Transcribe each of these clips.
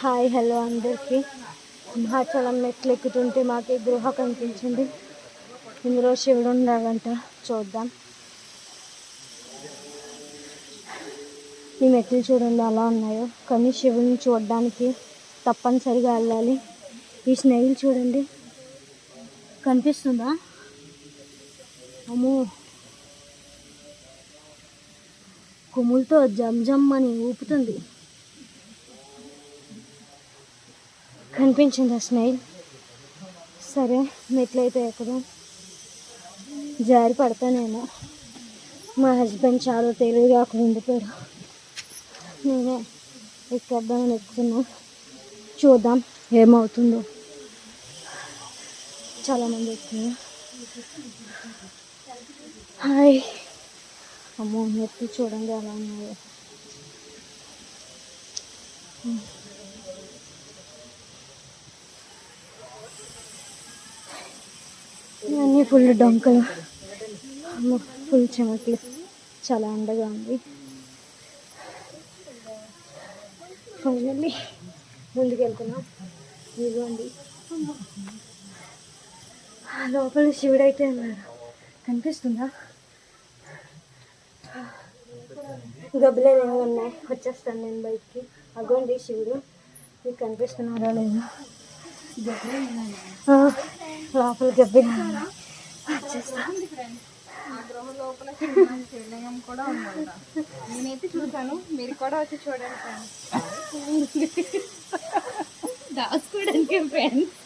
Hi hello అందరికీ. సింహాచలం మెట్లు ఎక్కుతుంటే మాకు గృహ కనిపించింది. ఇందులో శివుడు ఉన్నాడంట చూద్దాం. ఈ మెట్లు చూడండి అలా ఉన్నాయో. కానీ శివుని చూడడానికి తప్పనిసరిగా వెళ్ళాలి. ఈ స్నేహిలు చూడండి. కనిపిస్తుందా? అమ్మో. కొమ్ములతో జమ్ జమ్ అని ఊపుతుంది. కనిపించింది ఆ స్మైల్? సరే మెట్లయితే ఎక్కడం జారి పడతానేమో. మా హస్బెండ్ చాలా తెలివిగా అక్కడ ఉండిపోయాడు. నేనే ఎక్కేద్దామని ఎక్కుతున్నా. చూద్దాం ఏమవుతుందో. చాలామంది ఎక్కుతున్నారు. హాయ్. అమ్మో నెత్తి చూడండి ఎలా ఉన్నాయో. ఇవన్నీ ఫుల్ డొంకలు. ఫుల్ చెమట్లు. చాలా అండగా ఉంది. ఫైనల్లీ ముందుకు వెళ్తున్నాం ఇదిగోండి. ఆ లోపల శివుడు అయితే ఉన్నాడు. కనిపిస్తుందా? గబ్బులేమో ఉన్నాయి? వచ్చేస్తాను నేను బయటికి. అగోండి శివుడు. మీకు కనిపిస్తున్నారా లేదా? లోపల గబ్బి వచ్చేస్తా ఆ గృహ లోపల శివలింగం కూడా ఉందంట నేనైతే చూసాను మీరు కూడా వచ్చి చూడండి ఫ్రెండ్స్ దాచుకోవడానికి ఫ్రెండ్స్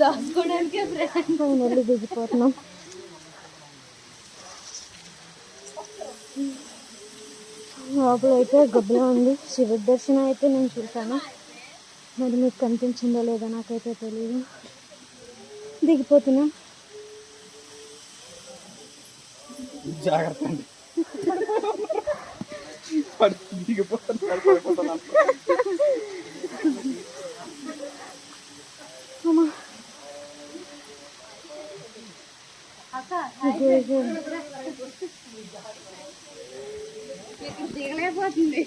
దాచుకోవడానికి ఫ్రెండ్స్ ఫైనల్లీ దిగిపోతున్నాం. లోపల అయితే గబ్బులో ఉంది. శివుడి దర్శనం అయితే నేను చూశాను. మరి మీకు కనిపించిందో లేదో నాకైతే తెలియదు దిగిపోతున్నాం. జాగ్రత్త అండి. దిగలేకపోతుంది.